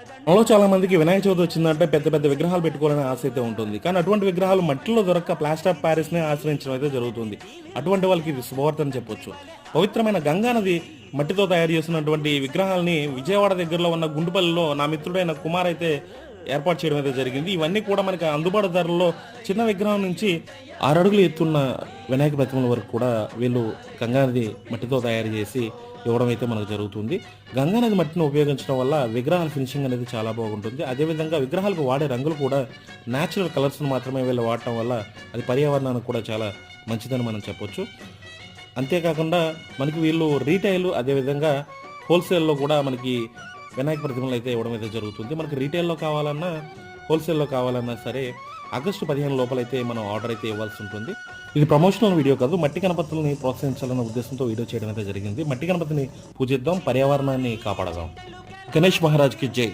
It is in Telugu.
మనలో చాలా మందికి వినాయక చవితి వచ్చిందంటే పెద్ద పెద్ద విగ్రహాలు పెట్టుకోవాలనే ఆశ అయితే ఉంటుంది. కానీ అటువంటి విగ్రహాలు మట్టిలో దొరక్క ప్లాస్టర్ ఆఫ్ ప్యారిస్ని ఆశ్రయించడం అయితే జరుగుతుంది. అటువంటి వాళ్ళకి ఇది శుభవార్త అని చెప్పొచ్చు. పవిత్రమైన గంగా నది మట్టితో తయారు చేసినటువంటి విగ్రహాలని విజయవాడ దగ్గరలో ఉన్న గుండుపల్లిలో నా మిత్రుడైన కుమార్ అయితే ఏర్పాటు చేయడం అయితే జరిగింది. ఇవన్నీ కూడా మనకి అందుబాటు ధరల్లో చిన్న విగ్రహం నుంచి ఆరు అడుగులు ఎత్తున్న వినాయక ప్రతిమల వరకు కూడా వీళ్ళు గంగానది మట్టితో తయారు చేసి ఇవ్వడం అయితే మనకు జరుగుతుంది. గంగానది మట్టిని ఉపయోగించడం వల్ల విగ్రహాల ఫినిషింగ్ అనేది చాలా బాగుంటుంది. అదేవిధంగా విగ్రహాలకు వాడే రంగులు కూడా న్యాచురల్ కలర్స్ని మాత్రమే వీళ్ళు వాడటం వల్ల అది పర్యావరణానికి కూడా చాలా మంచిదని మనం చెప్పొచ్చు. అంతేకాకుండా మనకి వీళ్ళు రీటైల్ అదేవిధంగా హోల్సేల్లో కూడా మనకి వినాయక ప్రతిమలు అయితే ఇవ్వడం అయితే జరుగుతుంది. మనకి రీటైల్లో కావాలన్నా హోల్సేల్లో కావాలన్నా సరే ఆగస్టు పదిహేను లోపలైతే మనం ఆర్డర్ అయితే ఇవ్వాల్సి ఉంటుంది. ఇది ప్రమోషనల్ వీడియో కాదు మట్టి గణపతుల్ని ప్రోత్సహించాలన్న ఉద్దేశంతో వీడియో చేయడం అయితే జరిగింది. మట్టి గణపతిని పూజిద్దాం పర్యావరణాన్ని కాపాడదాం. గణేష్ మహారాజ్కి జై.